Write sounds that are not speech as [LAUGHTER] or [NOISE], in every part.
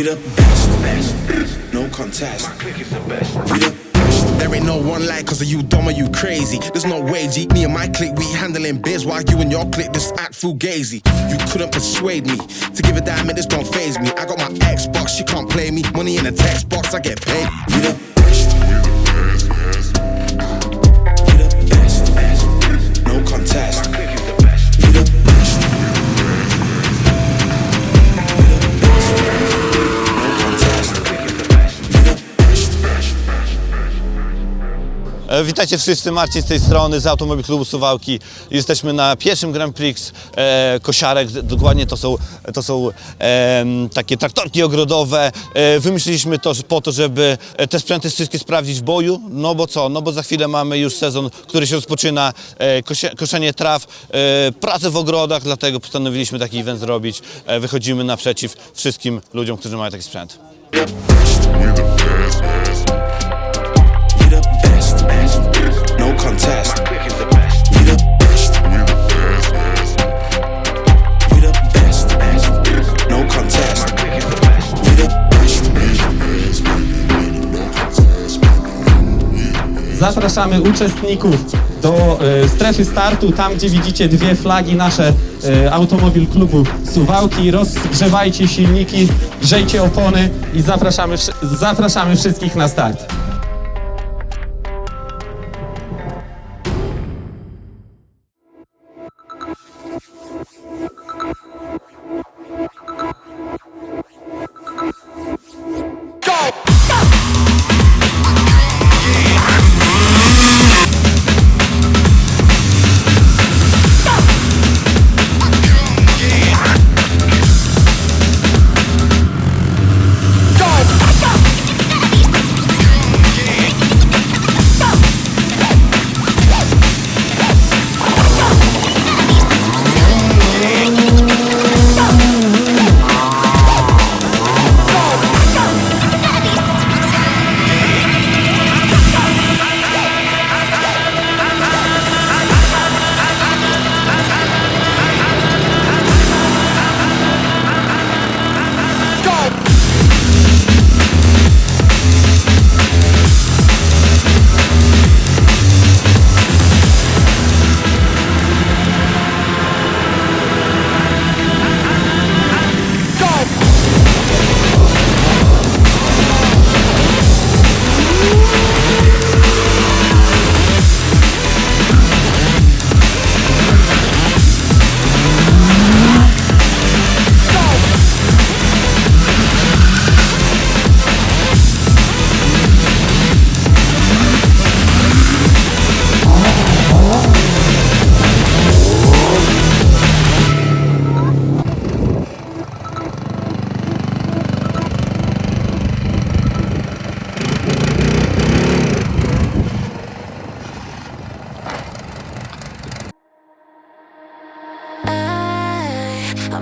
We the best, no contest. We the best. There ain't no one like cause of you dumb or you crazy. There's no way, G. Me and my clique, we handling biz while you and your clique just act fugazi. You couldn't persuade me to give a damn, it just don't phase me. I got my Xbox, she can't play me. Money in a text box, I get paid. We the Witajcie wszyscy, Marcin z tej strony, z Automobil Klubu Suwałki. Jesteśmy na pierwszym Grand Prix e, Kosiarek, dokładnie to są, to są em, takie traktorki ogrodowe. E, wymyśliliśmy to po to, żeby e, te sprzęty wszystkie sprawdzić w boju, no bo co, no bo za chwilę mamy już sezon, który się rozpoczyna, e, kosie, koszenie traw, e, w ogrodach, dlatego postanowiliśmy taki event zrobić. E, wychodzimy naprzeciw wszystkim ludziom, którzy mają taki sprzęt. Contest. We the best. We the best, no contest. We the best. Zapraszamy uczestników do e, strefy startu, tam gdzie widzicie dwie flagi nasze e, Automobil Klubu Suwałki. Rozgrzewajcie silniki, grzejcie opony i zapraszamy, zapraszamy wszystkich na start.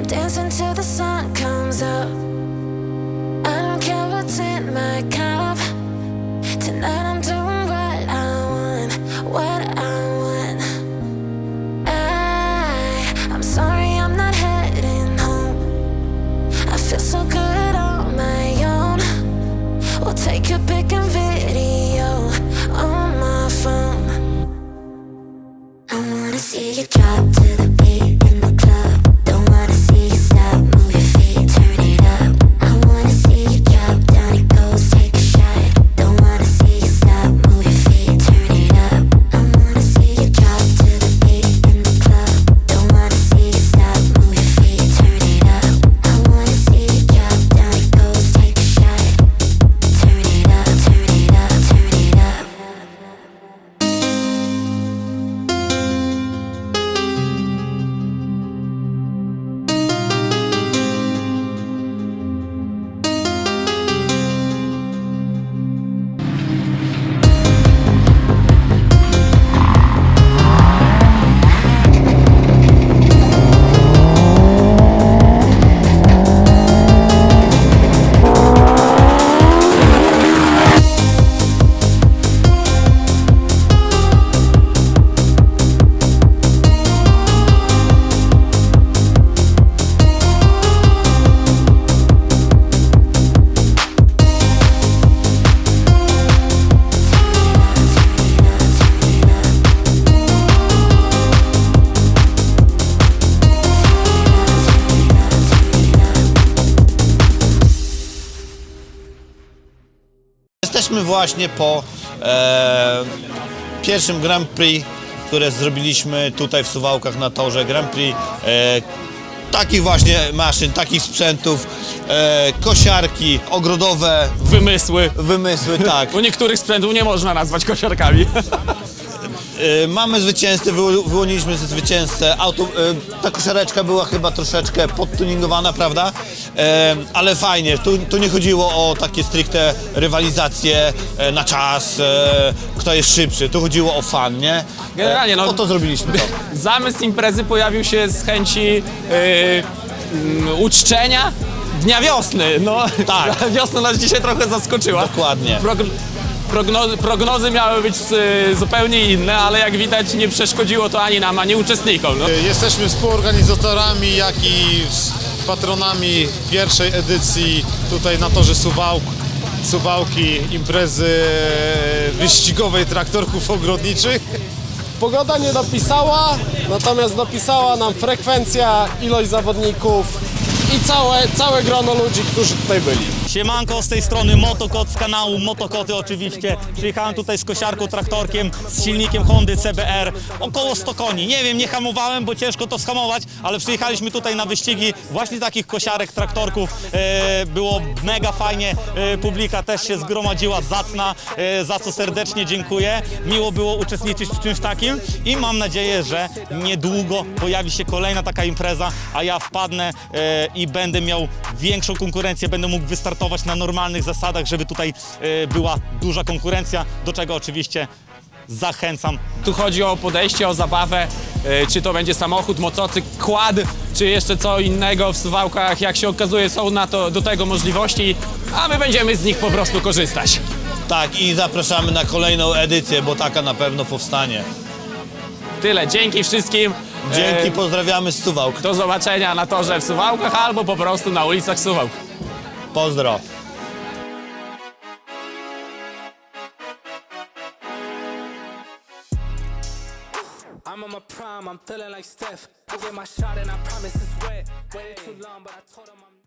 dancing till the sun comes up. I don't care what's in my cup. Tonight I'm doing what I want, what I want. I, I'm sorry I'm not heading home. I feel so good on my own. We'll take and video on my phone. I wanna see you drop to the jesteśmy właśnie po e, pierwszym Grand Prix, które zrobiliśmy tutaj w Suwałkach na torze. Grand Prix e, takich właśnie maszyn, takich sprzętów, e, kosiarki, ogrodowe, Wymysły. wymysły, tak. Bo niektórych sprzętów nie można nazwać kosiarkami. [LAUGHS] E, mamy zwycięzcę, wyło- wyłoniliśmy ze zwycięzcę. Auto, e, ta koszareczka była chyba troszeczkę podtuningowana, prawda? E, ale fajnie, tu, tu nie chodziło o takie stricte rywalizacje na czas, kto jest szybszy. Tu chodziło o fan, nie? Generalnie, no- Po to zrobiliśmy to. [LAUGHS] Zamysł imprezy pojawił się z chęci yy, uczczenia Dnia Wiosny. No, Tak. [LAUGHS] Wiosna nas dzisiaj trochę zaskoczyła. Dokładnie. Prognozy, prognozy miały być y, zupełnie inne, ale jak widać nie przeszkodziło to ani nam, ani uczestnikom. No. Jesteśmy współorganizatorami, jak i patronami pierwszej edycji tutaj na torze Suwałk, Suwałki imprezy wyścigowej traktorków ogrodniczych. Pogoda nie dopisała, natomiast dopisała nam frekwencja, ilość zawodników i całe, całe grono ludzi, którzy tutaj byli. Siemanko, z tej strony Motokot z kanału Motokoty oczywiście. Przyjechałem tutaj z kosiarką, traktorkiem, z silnikiem Hondy CBR. Około 100 koni. Nie wiem, nie hamowałem, bo ciężko to schamować, ale przyjechaliśmy tutaj na wyścigi właśnie takich kosiarek, traktorków. E, było mega fajnie, e, publika też się zgromadziła zacna, e, za co serdecznie dziękuję. Miło było uczestniczyć w czymś takim i mam nadzieję, że niedługo pojawi się kolejna taka impreza, a ja wpadnę i będę miał większą konkurencję, będę mógł wystartować na normalnych zasadach, żeby tutaj e, była duża konkurencja, do czego oczywiście zachęcam. Tu chodzi o podejście, o zabawę, y, czy to będzie samochód, motocykl, quad, czy jeszcze co innego w Suwałkach. Jak się okazuje są na to, do tego możliwości, a my będziemy z nich po prostu korzystać. Tak, i zapraszamy na kolejną edycję, bo taka na pewno powstanie. Tyle, dzięki wszystkim. Dzięki, E, pozdrawiamy z Suwałk. Do zobaczenia na torze w Suwałkach albo po prostu na ulicach Suwałk. Pozdro. I'm on my prime, I'm feeling like Steph. I get my shot and I promise it's wet. Waited too long, but I told him I'm